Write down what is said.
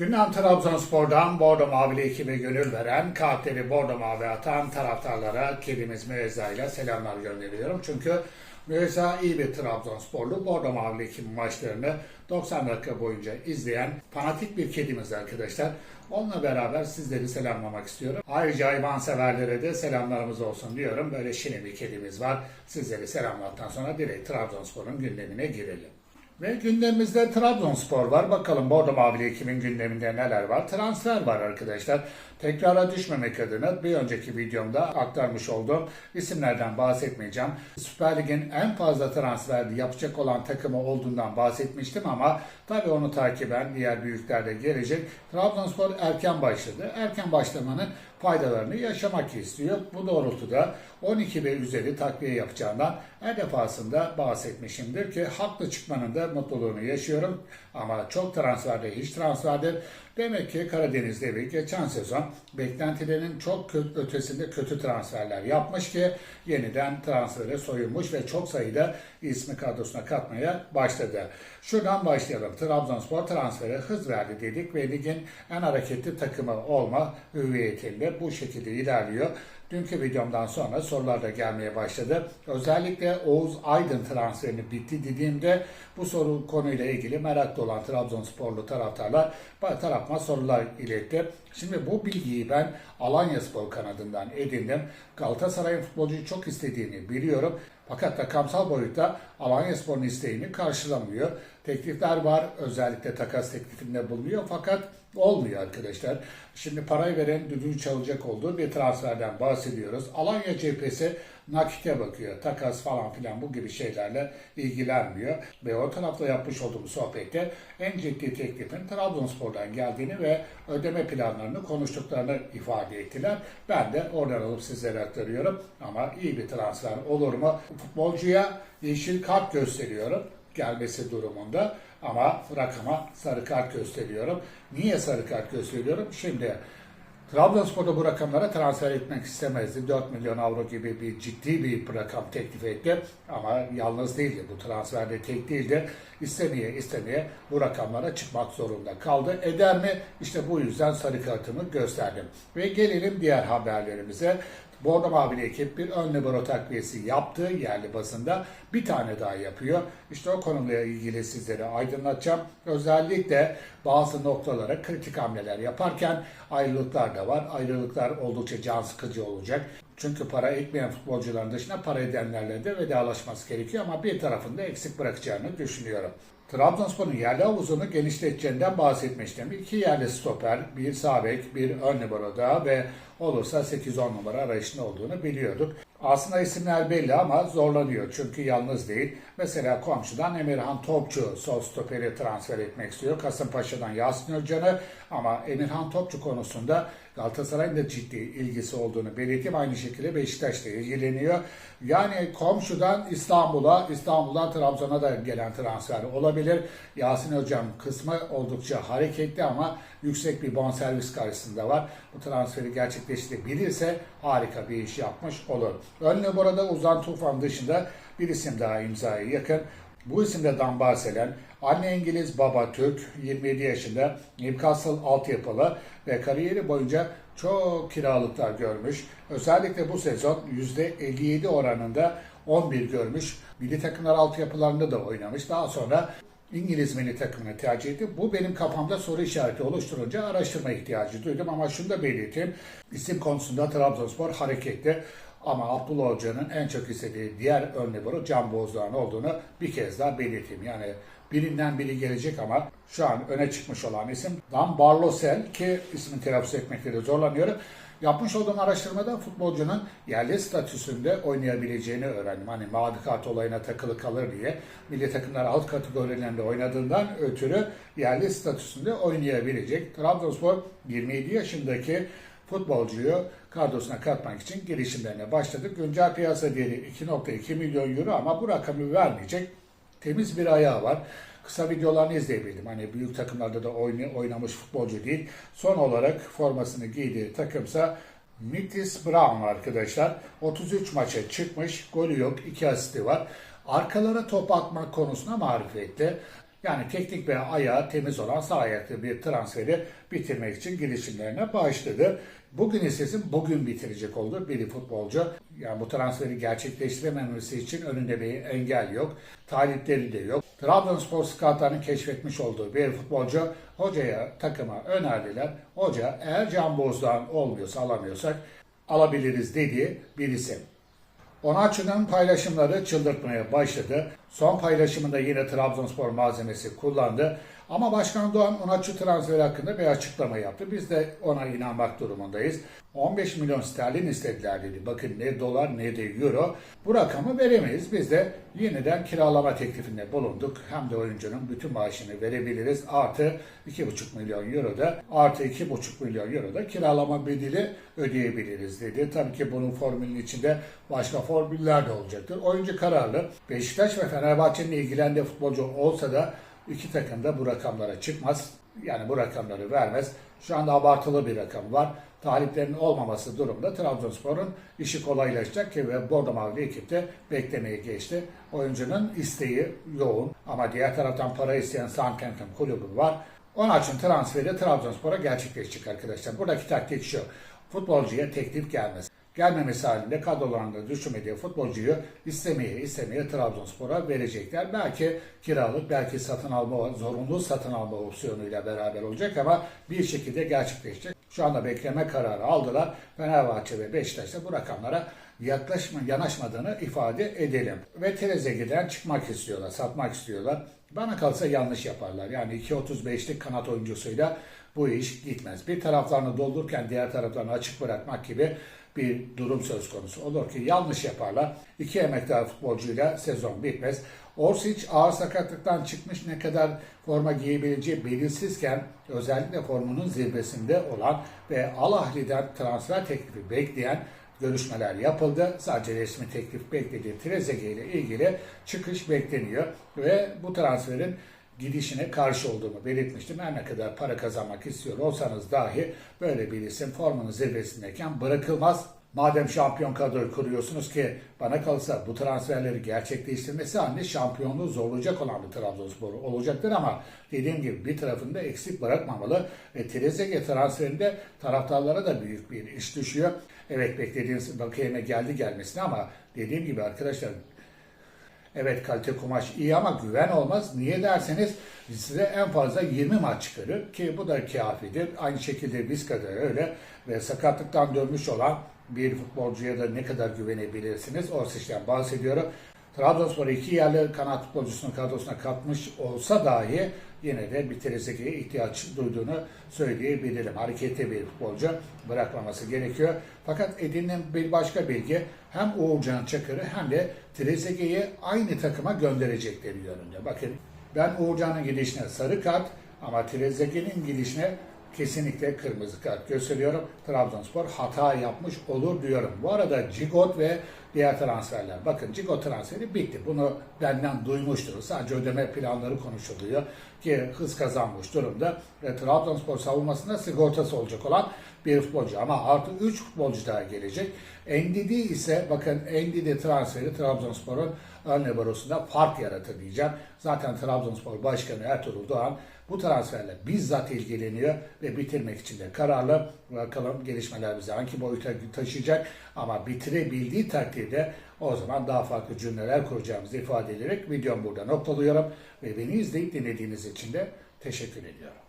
Gündem Trabzonspor'dan Bordo Mavili ekibe gönül veren, kalpleri Bordo Mavi atan taraftarlara kedimiz Müezza ile selamlar gönderiyorum. Çünkü Müezza iyi bir Trabzonsporlu. Bordo Mavili ekibin maçlarını 90 dakika boyunca izleyen fanatik bir kedimiz arkadaşlar. Onunla beraber sizleri selamlamak istiyorum. Ayrıca hayvan severlere de selamlarımız olsun diyorum. Böyle şirin bir kedimiz var. Sizleri selamladıktan sonra direkt Trabzonspor'un gündemine girelim. Ve gündemimizde Trabzonspor var. Bakalım Bordo Mavili ekibin gündeminde neler var? Transfer var arkadaşlar. Tekrara düşmemek adına bir önceki videomda aktarmış olduğum isimlerden bahsetmeyeceğim. Süper Lig'in en fazla transfer yapacak olan takımı olduğundan bahsetmiştim ama tabii onu takiben diğer büyükler de gelecek. Trabzonspor erken başladı. Erken başlamanın faydalarını yaşamak istiyor. Bu doğrultuda 12 ve üzeri takviye yapacağından her defasında bahsetmişimdir ki haklı çıkmanın da mutluluğunu yaşıyorum. Ama çok transferde hiç transferdir. Demek ki Karadeniz Devi geçen sezon beklentilerin çok ötesinde kötü transferler yapmış ki yeniden transfere soyunmuş ve çok sayıda ismi kadrosuna katmaya başladı. Şuradan başlayalım. Trabzonspor transfere hız verdi dedik ve ligin en hareketli takımı olma hüviyetiyle bu şekilde ilerliyor. Dünkü videomdan sonra sorular da gelmeye başladı. Özellikle Oğuz Aydın transferini bitti dediğimde bu soru konuyla ilgili meraklı olan Trabzonsporlu taraftarlar tarafıma sorular iletti. Şimdi bu bilgiyi ben Alanya Spor kanadından edindim. Galatasaray'ın futbolcuyu çok istediğini biliyorum. Fakat rakamsal boyutta Alanya Spor'un isteğini karşılamıyor. Teklifler var. Özellikle takas teklifinde bulunuyor. Fakat olmuyor arkadaşlar. Şimdi parayı veren düdüğü çalacak olduğu bir transferden bahsediyoruz. Alanya cephesi nakite bakıyor. Takas falan filan bu gibi şeylerle ilgilenmiyor. Ve o tarafta yapmış olduğum sohbette en ciddi teklifin Trabzonspor'dan geldiğini ve ödeme planlarını konuştuklarını ifade ettiler. Ben de oradan alıp sizlere aktarıyorum. Ama iyi bir transfer olur mu? Futbolcuya yeşil kart gösteriyorum gelmesi durumunda ama rakama sarı kart gösteriyorum. Niye sarı kart gösteriyorum? Şimdi Trabzonspor'da bu rakamlara transfer etmek istemezdi. 4 milyon avro gibi bir ciddi bir rakam teklif etti. Ama yalnız değildi. Bu transferde tek değildi. İstemeye istemeye bu rakamlara çıkmak zorunda kaldı. Eder mi? İşte bu yüzden sarı kartımı gösterdim. Ve gelelim diğer haberlerimize. Bordo Mavili ekip bir ön libero takviyesi yaptı yerli basında. Bir tane daha yapıyor. İşte o konuyla ilgili sizlere aydınlatacağım. Özellikle bazı noktalara kritik hamleler yaparken ayrılıklar da var. Ayrılıklar oldukça can sıkıcı olacak. Çünkü para ekmeyen futbolcuların dışında para edenlerle de vedalaşması gerekiyor ama bir tarafında eksik bırakacağını düşünüyorum. Trabzonspor'un yerli havuzunu genişleteceğinden bahsetmiştim. İki yerli stoper, bir sağ bek, bir ön daha ve olursa 8-10 numara arayışında olduğunu biliyorduk. Aslında isimler belli ama zorlanıyor çünkü yalnız değil. Mesela komşudan Emirhan Topçu sol stoperi transfer etmek istiyor. Kasımpaşa'dan Yasin Özcan'ı ama Emirhan Topçu konusunda Galatasaray'ın da ciddi ilgisi olduğunu belirteyim. Aynı şekilde Beşiktaş da ilgileniyor. Yani komşudan İstanbul'a, İstanbul'dan Trabzon'a da gelen transfer olabilir. Yasin Hocam kısmı oldukça hareketli ama yüksek bir bonservis karşısında var. Bu transferi gerçekleştirebilirse harika bir iş yapmış olur. Ön burada Uzan Tufan dışında bir isim daha imzaya yakın. Bu isimden bahseden anne İngiliz baba Türk 27 yaşında Newcastle altyapılı ve kariyeri boyunca çok kiralıklar görmüş. Özellikle bu sezon %57 oranında 11 görmüş. Milli takımlar altyapılarında da oynamış. Daha sonra İngiliz milli takımını tercih etti. Bu benim kafamda soru işareti oluşturunca araştırma ihtiyacı duydum. Ama şunu da belirteyim. İsim konusunda Trabzonspor hareketli. Ama Abdullah Hoca'nın en çok istediği diğer ön libero Can Bozdoğan olduğunu bir kez daha belirteyim. Yani birinden biri gelecek ama şu an öne çıkmış olan isim Dan Barlosel ki ismini telaffuz etmekte de zorlanıyorum. Yapmış olduğum araştırmada futbolcunun yerli statüsünde oynayabileceğini öğrendim. Hani mavi kart olayına takılı kalır diye. Milli takımlar alt kategorilerinde oynadığından ötürü yerli statüsünde oynayabilecek. Trabzonspor 27 yaşındaki futbolcuyu kadrosuna katmak için girişimlerine başladı. Güncel piyasa değeri 2.2 milyon euro ama bu rakamı vermeyecek temiz bir ayağı var. Kısa videolarını izleyebildim. Hani büyük takımlarda da oynamış futbolcu değil. Son olarak formasını giydiği takımsa Mitis Brown arkadaşlar. 33 maça çıkmış. Golü yok. 2 asisti var. Arkalara top atmak konusunda marifetli. Yani teknik ve ayağı temiz olan sağ ayaklı bir transferi bitirmek için girişimlerine başladı. Bugün ise bugün bitirecek oldu bir futbolcu. Yani bu transferi gerçekleştirememesi için önünde bir engel yok. Talipleri de yok. Trabzonspor scoutlarının keşfetmiş olduğu bir futbolcu hocaya, takıma önerdiler. Hoca eğer Can Bozdoğan olmuyorsa alamıyorsak alabiliriz dediği bir isim. Onaçu'nun paylaşımları çıldırtmaya başladı. Son paylaşımında yine Trabzonspor malzemesi kullandı. Ama Başkan Doğan Onaçu transferi hakkında bir açıklama yaptı. Biz de ona inanmak durumundayız. 15 milyon sterlin istediler dedi. Bakın ne dolar ne de euro. Bu rakamı veremeyiz. Biz de yeniden kiralama teklifinde bulunduk. Hem de oyuncunun bütün maaşını verebiliriz. Artı 2,5 milyon euro da artı 2,5 milyon euro da kiralama bedeli ödeyebiliriz dedi. Tabii ki bunun formülün içinde başka formüller de olacaktır. Oyuncu kararlı. Beşiktaş ve Fenerbahçe'nin ilgilendiği futbolcu olsa da iki takım da bu rakamlara çıkmaz. Yani bu rakamları vermez. Şu anda abartılı bir rakam var. Taliplerin olmaması durumda Trabzonspor'un işi kolaylaşacak ki ve Bordo Mavili ekipte beklemeye geçti. Oyuncunun isteği yoğun ama diğer taraftan para isteyen Southampton kulübü var. Onun için transferi Trabzonspor'a gerçekleşecek arkadaşlar. Buradaki taktik şu. Futbolcuya teklif gelmez. Gelmemesi halinde kadrolarında düşmediği futbolcuyu istemeye istemeye Trabzonspor'a verecekler. Belki kiralık, belki satın alma, zorunlu satın alma opsiyonuyla beraber olacak ama bir şekilde gerçekleşecek. Şu anda bekleme kararı aldılar. Fenerbahçe ve Beşiktaş da bu rakamlara yaklaşma, yanaşmadığını ifade edelim. Ve Trezeguet'den çıkmak istiyorlar, satmak istiyorlar. Bana kalsa yanlış yaparlar. Yani 2.35'lik kanat oyuncusuyla bu iş gitmez. Bir taraflarını doldururken diğer taraflarını açık bırakmak gibi bir durum söz konusu olur ki yanlış yaparlar. İki emektar futbolcuyla sezon bitmez. Orsic ağır sakatlıktan çıkmış ne kadar forma giyebileceği belirsizken özellikle formunun zirvesinde olan ve Al Ahli'den transfer teklifi bekleyen görüşmeler yapıldı. Sadece resmi teklif beklediği Trezeguet ile ilgili çıkış bekleniyor ve bu transferin gidişine karşı olduğumu belirtmiştim. Her ne kadar para kazanmak istiyor olsanız dahi böyle bir isim formunun zirvesindeyken bırakılmaz. Madem şampiyon kadroyu kuruyorsunuz ki bana kalırsa bu transferleri gerçekleştirmesi halinde şampiyonluğu zorlayacak olan bir Trabzonspor olacaktır ama dediğim gibi bir tarafını da eksik bırakmamalı ve Trezeguet transferinde taraftarlara da büyük bir iş düşüyor. Evet beklediğiniz bakiyeme geldi gelmesine ama dediğim gibi arkadaşlar Evet kalite kumaş iyi ama güven olmaz. Niye derseniz size en fazla 20 maç çıkarır ki bu da kafidir. Aynı şekilde Vizca'da öyle ve sakatlıktan dönmüş olan bir futbolcuya da ne kadar güvenebilirsiniz? O işten bahsediyorum. Trabzonspor iki yerli kanat futbolcusunu kadrosuna katmış olsa dahi yine de bir Trezeguet'e ihtiyaç duyduğunu söyleyebilirim. Hareketli bir futbolcu bırakmaması gerekiyor. Fakat edinilen bir başka bilgi hem Uğurcan Çakır'ı hem de Trezeguet'i aynı takıma gönderecekleri yönünde. Bakın ben Uğurcan'ın gidişine sarı kart ama Trezeguet'in gidişine kesinlikle kırmızı kart gösteriyorum. Trabzonspor hata yapmış olur diyorum. Bu arada Cigot ve diğer transferler. Bakın Cigot transferi bitti. Bunu benden duymuştur. Sadece ödeme planları konuşuluyor ki hız kazanmış durumda. Ve Trabzonspor savunmasında sigortası olacak olan bir futbolcu. Ama artı 3 futbolcu daha gelecek. Endidi ise bakın Endidi transferi Trabzonspor'un ön liberosunda fark yaratır diyeceğim. Zaten Trabzonspor Başkanı Ertuğrul Doğan bu transferle bizzat ilgileniyor ve bitirmek için de kararlı. Bakalım gelişmeler bizi hangi boyuta taşıyacak ama bitirebildiği takdirde o zaman daha farklı cümleler kuracağımızı ifade ederek videomu burada noktalıyorum ve beni izleyip dinlediğiniz için de teşekkür ediyorum.